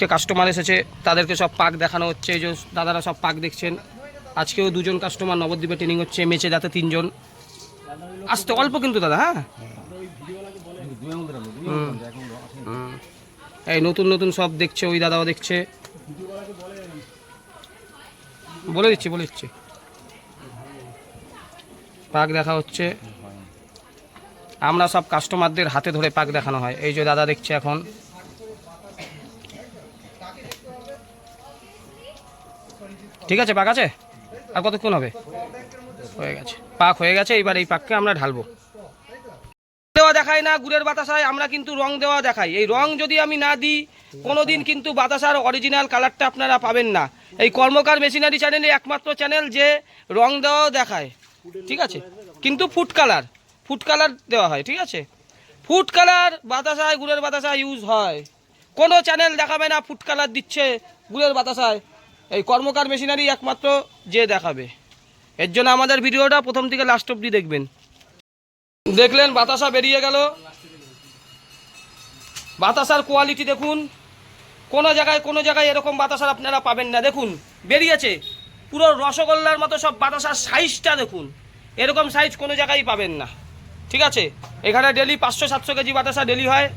আজকে কাস্টমার এসেছে, তাদেরকে সব পাক দেখানো হচ্ছে, এই যে দাদারা সব পাক দেখছেন। আজকেও দুজন কাস্টমার নবদ্বীপে ট্রেনিং হচ্ছে, মেচে যাতে তিনজন। আসতে অল্প কিন্তু দাদা হ্যাঁ। এই নতুন নতুন সব দেখছে, ওই দাদাও দেখছে। বলে দিচ্ছি বলে দিচ্ছি। পাক দেখা হচ্ছে। আমরা সব কাস্টমারদের হাতে ধরে পাক দেখানো হয়। এই যে দাদা দেখছে এখন। ঠিক আছে, পাক আছে? আর কতক্ষণ হবে? হয়ে গেছে। পাক হয়ে গেছে, এবার এই পাককে আমরা ঢালবো। দেওয়া দেখাই না গুড়ের বাতাসায়, আমরা কিন্তু রং দেওয়া দেখাই। এই রং যদি আমি না দিই, কোনোদিন কিন্তু বাতাসার অরিজিনাল কালারটা আপনারা পাবেন না। এই কর্মকার মেশিনারি চ্যানেলে একমাত্র চ্যানেল যে রং দেওয়াও দেখায়। ঠিক আছে? কিন্তু ফুড কালার ফুড কালার দেওয়া হয়, ঠিক আছে? ফুড কালার বাতাসায়, গুড়ের বাতাসায় ইউজ হয়। কোনো চ্যানেল দেখাবে না ফুড কালার দিচ্ছে, গুড়ের বাতাসায়। এই কর্মকার মেশিনারি একমাত্র যে দেখাবে। এর জন্য আমাদের ভিডিওটা প্রথম থেকে লাস্ট অবধি দেখবেন। দেখলেন বাতাসা বেরিয়ে গেল। বাতাসার কোয়ালিটি দেখুন। কোনো জায়গায় কোনো জায়গায় এরকম বাতাসার আপনারা পাবেন না। দেখুন, বেরিয়েছে। পুরো রসগোল্লার মতো সব বাতাসার সাইজটা দেখুন। এরকম সাইজ কোনো জায়গায় পাবেন না। ঠিক আছে? এখানে ডেলি পাঁচশো, সাতশো কেজি বাতাসা ডেলি হয়।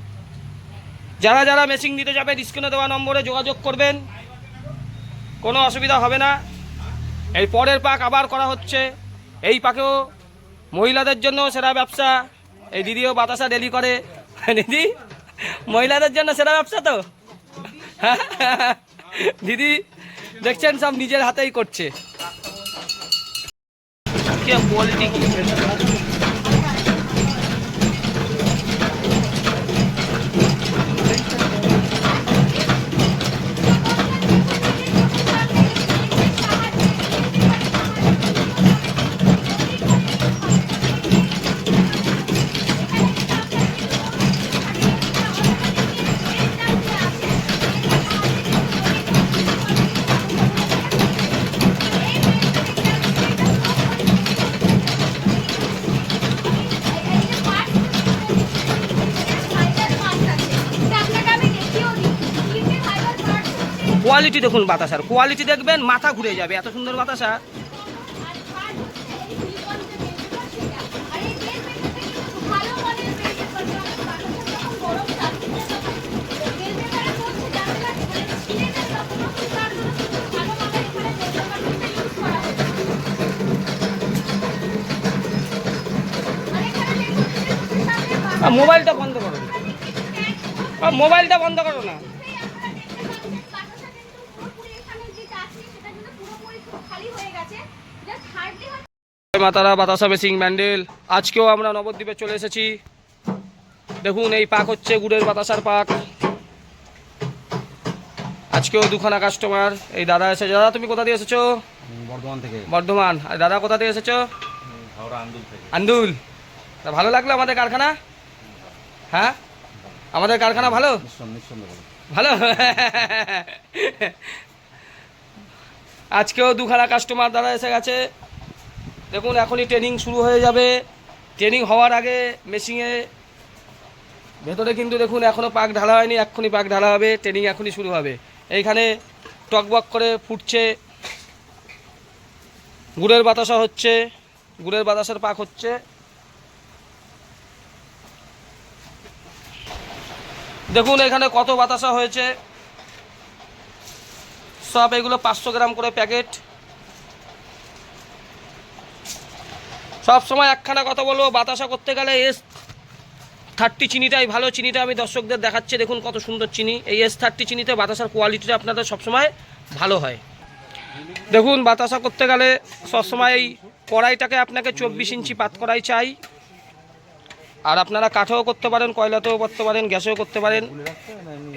যারা যারা মেশিন নিতে যাবেন স্ক্রিনে দেওয়া নম্বরে যোগাযোগ করবেন। কোনো অসুবিধা হবে না। এই পরের পাক আবার করা হচ্ছে। এই পাকেও মহিলাদের জন্য সেরা ব্যবসা। এই দিদিও বাতাসা ডেলি করে। দিদি? মহিলাদের জন্য সেরা ব্যবসা তো? দিদি, দেখছেন সব নিজের হাতেই করছে। কোয়ালিটি কি? কোয়ালিটি দেখুন বাতাসার কোয়ালিটি দেখবেন মাথা ঘুরে যাবে, এত সুন্দর বাতাসা মোবাইলটা বন্ধ করো। মোবাইলটা বন্ধ করো না। মাতারা বাতাসা বেসিং ব্যান্ডেল আজকেও আমরা নবদ্বীপে চলে এসেছি। দেখুন এই পাক হচ্ছে গুড়ের বাতাসার পাক আজকেও দুখানা কাস্টমার এই দাদা এসেছে। দাদা তুমি কোথা দিয়ে এসেছ? বর্ধমান থেকে। বর্ধমান। আর দাদা কোথা দিয়ে এসেছ? হাওড়া আন্দুল তা ভালো লাগল আমাদের কারখানা? হ্যাঁ? আমাদের কারখানা ভালো। ভালো? আজকেও দুখানা কাস্টমার দাদা এসে গেছে। দেখুন, এখনই ট্রেনিং শুরু হয়ে যাবে। ট্রেনিং হওয়ার আগে মেশিনে ভেতরে কিন্তু দেখুন এখনও পাক ঢালা হয়নি, এক্ষুনি পাক ঢালা হবে ট্রেনিং এখনই শুরু হবে। এইখানে টকবক করে ফুটছে। গুড়ের বাতাসা হচ্ছে, গুড়ের বাতাসের পাক হচ্ছে। দেখুন, এখানে কত বাতাসা হয়েছে। সব, এগুলো পাঁচশো গ্রাম করে প্যাকেট। সব সময় একখানা কথা বলব, বাতাসা করতে গেলে এস থার্টি চিনিটাই ভালো, চিনিটা আমি দর্শকদের দেখাচ্ছি, দেখুন কত সুন্দর চিনি। এই এস থার্টি চিনিতে বাতাসার কোয়ালিটিটা আপনাদের সবসময় ভালো হয়। দেখুন, বাতাসা করতে গেলে সবসময় এই কড়াইটাকে আপনাকে চব্বিশ ইঞ্চি পাত কড়াই চাই। আর আপনারা কাঠেও করতে পারেন, কয়লাতেও করতে পারেন, গ্যাসেও করতে পারেন।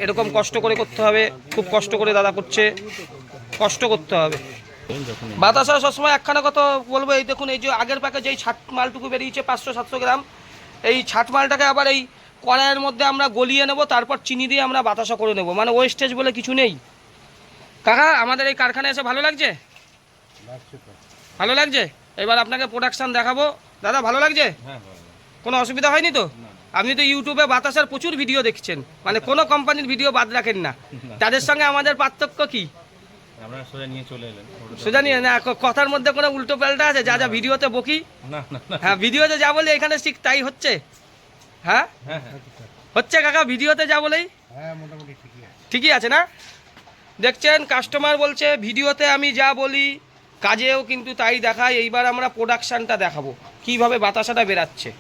এরকম কষ্ট করে করতে হবে, খুব কষ্ট করে দাদা করছে, কষ্ট করতে হবে। বাতাসা সবসময় একখানা কথা বলব, এই দেখুন, এই যে আগের পাকে যেই ছাট মালটুকু বেরিয়েছে পাঁচশো, সাতশো গ্রাম, এই ছাট মালটাকে আবার এই কড়াইয়ের মধ্যে আমরা গলিয়ে নেব, তারপর চিনি দিয়ে আমরা বাতাসা করে নেব। মানে ওয়েস্টেজ বলে কিছু নেই। কাকা, আমাদের এই কারখানায় এসে ভালো লাগছে? ভালো লাগছে? এবার আপনাকে প্রোডাকশান দেখাবো। দাদা, ভালো লাগছে? হ্যাঁ। কোনো অসুবিধা হয়নি তো? আপনি তো ইউটিউবে বাতাসার প্রচুর ভিডিও দেখছেন। মানে কোনো কোম্পানির ভিডিও বাদ রাখেন না। তাদের সঙ্গে আমাদের পার্থক্য কি? সোজা নিয়ে না কথার মধ্যে কোনো উল্টো পাল্টা আছে? যা যা ভিডিওতে বকি? না না না। হ্যাঁ ভিডিওতে যা বলি এখানে ঠিক তাই হচ্ছে। হ্যাঁ? হ্যাঁ হ্যাঁ। হচ্ছে কাকা ভিডিওতে যা বলেই? হ্যাঁ ঠিকই আছে। ঠিকই আছে না? দেখছেন কাস্টমার বলছে ভিডিওতে আমি যা বলি কাজেও কিন্তু তাই দেখাই এইবার আমরা প্রোডাকশানটা দেখাবো। কীভাবে বাতাসাটা বেরাচ্ছে?